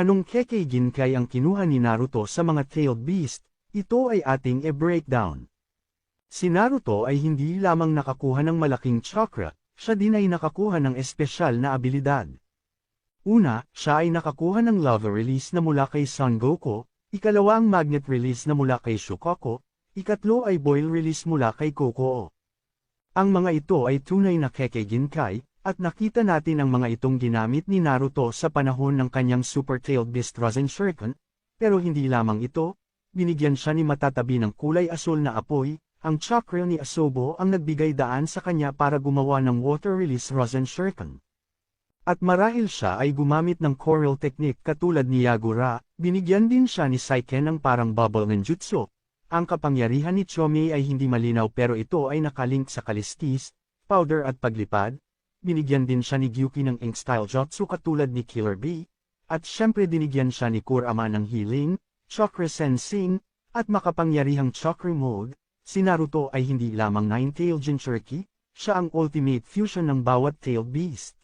Anong Kekkei Ginkai ang kinuha ni Naruto sa mga tailed beast? Ito ay ating e-breakdown. Si Naruto ay hindi lamang nakakuha ng malaking chakra, siya din ay nakakuha ng espesyal na abilidad. Una, siya ay nakakuha ng lava release na mula kay Son Goku, ikalawa ang magnet release na mula kay Shukaku, ikatlo ay boil release mula kay Kokoo. Ang mga ito ay tunay na Kekkei Ginkai, at nakita natin ang mga itong ginamit ni Naruto sa panahon ng kanyang Super Tailed Beast Rasen Shuriken, pero hindi lamang ito, binigyan siya ni matatabi ng kulay asul na apoy, ang chakra ni Asobo ang nagbigay daan sa kanya para gumawa ng water release Rasen Shuriken. At marahil siya ay gumamit ng coral technique katulad ni Yagura, binigyan din siya ni Saiken ng parang bubble ninjutsu. Ang kapangyarihan ni Chomei ay hindi malinaw pero ito ay nakalink sa kalistis, powder at paglipad, binigyan din siya ni Gyuki ng ink style jutsu katulad ni Killer Bee, at syempre dinigyan siya ni Kurama ng healing, chakra sensing, at makapangyarihang chakra mode, si Naruto ay hindi lamang nine-tailed Jinchuriki, siya ang ultimate fusion ng bawat tailed beast.